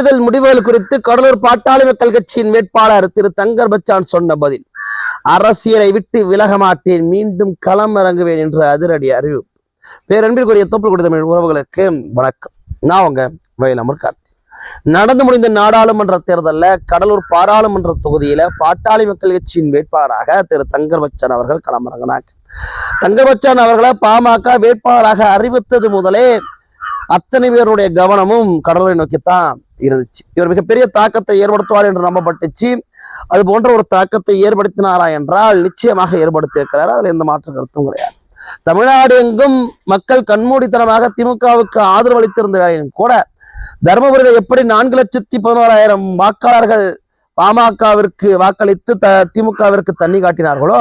தேர்தல் முடிவுகள் குறித்து கடலூர் பாட்டாளி மக்கள் கட்சியின் வேட்பாளர் திரு தங்கர் பச்சான் சொன்ன பதில் அரசியலை விட்டு விலக மாட்டேன் மீண்டும் களம் இறங்குவேன் என்று அதிரடி அறிவிப்பு. பேரன்பிற்குரிய தொப்புள் குடி உறவுகளுக்கு வணக்கம். நான் உங்க வயலமர் கார்த்தி நடந்து முடிந்த நாடாளுமன்ற தேர்தலில் கடலூர் பாராளுமன்ற தொகுதியில பாட்டாளி மக்கள் கட்சியின் வேட்பாளராக திரு தங்கர் பச்சான் அவர்கள் களமிறங்கினாங்க தங்கர் பச்சான் அவர்களை பாமக வேட்பாளராக அறிவித்தது முதலே அத்தனை பேருடைய கவனமும் கடலூரை நோக்கித்தான் இருந்துச்சு. இவர் மிகப்பெரிய தாக்கத்தை ஏற்படுத்துவார் என்று நம்பப்பட்டுச்சு. அது போன்ற ஒரு தாக்கத்தை ஏற்படுத்தினாரா என்றால் நிச்சயமாக ஏற்படுத்தியிருக்கிறார். அதில் எந்த மாற்று கருத்தும் கிடையாது. தமிழ்நாடு எங்கும் மக்கள் கண்மூடித்தனமாக திமுகவுக்கு ஆதரவு அளித்திருந்த வேளையிலும் கூட தருமபுரியில் எப்படி நான்கு லட்சத்தி பதினோராயிரம் வாக்காளர்கள் பாமகவிற்கு வாக்களித்து த திமுகவிற்கு தண்ணி காட்டினார்களோ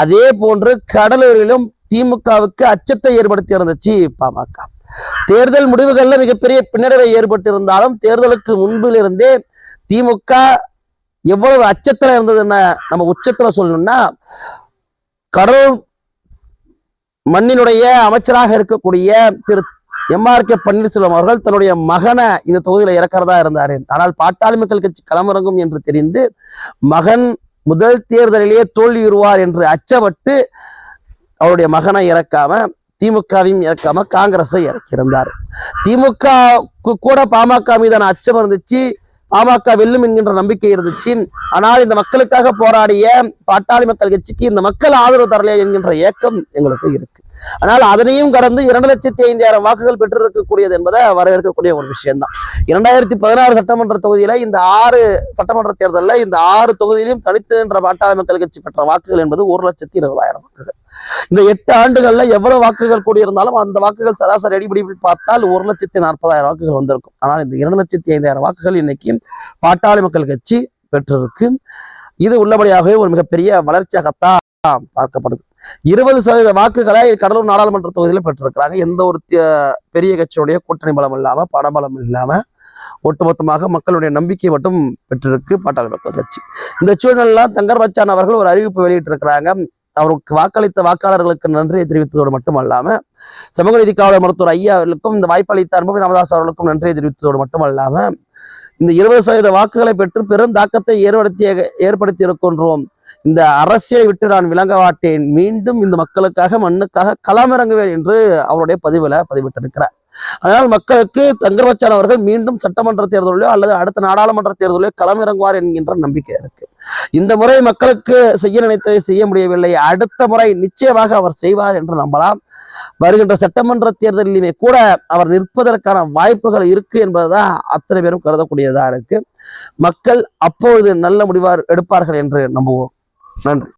அதே போன்று கடலூரிலும் திமுகவுக்கு அச்சத்தை ஏற்படுத்தி இருந்துச்சு பாமக. தேர்தல் முடிவுகள்ல மிகப்பெரிய பின்னடைவை ஏற்பட்டிருந்தாலும் தேர்தலுக்கு முன்பிலிருந்தே திமுக எவ்வளவு அச்சத்துல இருந்ததுன்னு நம்ம உச்சத்துல சொல்லணும்னா கடலூர் மண்ணினுடைய அமைச்சராக இருக்கக்கூடிய திரு எம்ஆர் கே பன்னீர்செல்வம் அவர்கள் தன்னுடைய மகனை இந்த தொகுதியில இறக்கிறதா இருந்தாரு. ஆனால் பாட்டாளி மக்கள் கட்சி களமிறங்கும் என்று தெரிந்து மகன் முதல் தேர்தலிலேயே தோல்வியுறுவார் என்று அச்சப்பட்டு அவருடைய மகனை இறக்காம திமுகவையும் இறக்காம காங்கிரஸை இறக்கியிருந்தார் திமுக கூட பாமக மீதான அச்சம் இருந்துச்சு. பாமக வெல்லும் என்கின்ற நம்பிக்கை இருந்துச்சு. ஆனால் இந்த மக்களுக்காக போராடிய பாட்டாளி மக்கள் கட்சிக்கு இந்த மக்கள் ஆதரவு தரலையா என்கின்ற ஏக்கம் எங்களுக்கு இருக்கு. ஆனால் அதனையும் கடந்து இரண்டு லட்சத்தி ஐந்தாயிரம் வாக்குகள் பெற்றிருக்கக்கூடியது என்பதை வரவேற்கக்கூடிய ஒரு விஷயம்தான். இரண்டாயிரத்தி பதினாறு சட்டமன்ற தொகுதியில இந்த ஆறு சட்டமன்ற தேர்தலில் இந்த ஆறு தொகுதியிலும் தனித்து நின்ற பாட்டாளி மக்கள் கட்சி பெற்ற வாக்குகள் என்பது ஒரு லட்சத்தி இருபதாயிரம் வாக்குகள். இந்த எட்டு ஆண்டுகள்ல எவ்வளவு வாக்குகள் கூடியிருந்தாலும் அந்த வாக்குகள் சராசரி அடிப்படையில் பார்த்தால் ஒரு லட்சத்தி நாற்பதாயிரம் வாக்குகள் வந்திருக்கும். ஆனால் இந்த இரண்டு லட்சத்தி ஐந்தாயிரம் வாக்குகள் இன்னைக்கு பாட்டாளி மக்கள் கட்சி பெற்றிருக்கு. இது உள்ளபடியாகவே ஒரு மிகப்பெரிய வளர்ச்சியாகத்தான் பார்க்கப்படுது. இருபது சதவீத வாக்குகளை கடலூர் நாடாளுமன்ற தொகுதியில பெற்றிருக்கிறாங்க. எந்த ஒரு பெரிய கட்சியுடைய கூட்டணி பலம் இல்லாம பணபலம் இல்லாம ஒட்டுமொத்தமாக மக்களுடைய நம்பிக்கை மட்டும் பெற்றிருக்கு பாட்டாளி மக்கள் கட்சி. இந்த சூழ்நிலாம் தங்கர் பச்சான் அவர்கள் ஒரு அறிவிப்பு வெளியிட்டிருக்கிறாங்க. அவருக்கு வாக்களித்த வாக்காளர்களுக்கு நன்றியை தெரிவித்ததோடு மட்டுமல்லாம சமூக நீதி காவலர் மருத்துவர் ஐயா அவர்களுக்கும் இந்த வாய்ப்பளித்த அன்பு ராமதாஸ் அவர்களுக்கும் நன்றியை தெரிவித்ததோடு மட்டுமல்லாம இந்த இருபது சதவீத வாக்குகளை பெற்று பெரும் தாக்கத்தை ஏற்படுத்திய ஏற்படுத்தி இருக்கின்றோம் இந்த அரசியலை விட்டு நான் விளங்க மாட்டேன் மீண்டும் இந்த மக்களுக்காக மண்ணுக்காக களமிறங்குவேன் என்று அவருடைய பதிவில் பதிவிட்டிருக்கிறார். அதனால் மக்களுக்கு தங்கர்பச்சான் அவர்கள் மீண்டும் சட்டமன்ற தேர்தலிலோ அல்லது அடுத்த நாடாளுமன்ற தேர்தலிலோ களமிறங்குவார் என்கின்ற நம்பிக்கை இருக்கு. இந்த முறை மக்களுக்கு செய்ய நினைத்ததை செய்ய முடியவில்லை. அடுத்த முறை நிச்சயமாக அவர் செய்வார் என்று நம்பலாம். வருகின்ற சட்டமன்ற தேர்தலிலுமே கூட அவர் நிற்பதற்கான வாய்ப்புகள் இருக்கு என்பதுதான் அத்தனை பேரும் கருதக்கூடியதா இருக்கு. மக்கள் அப்பொழுது நல்ல முடிவார் எடுப்பார்கள் என்று நம்புவோம். நன்றி.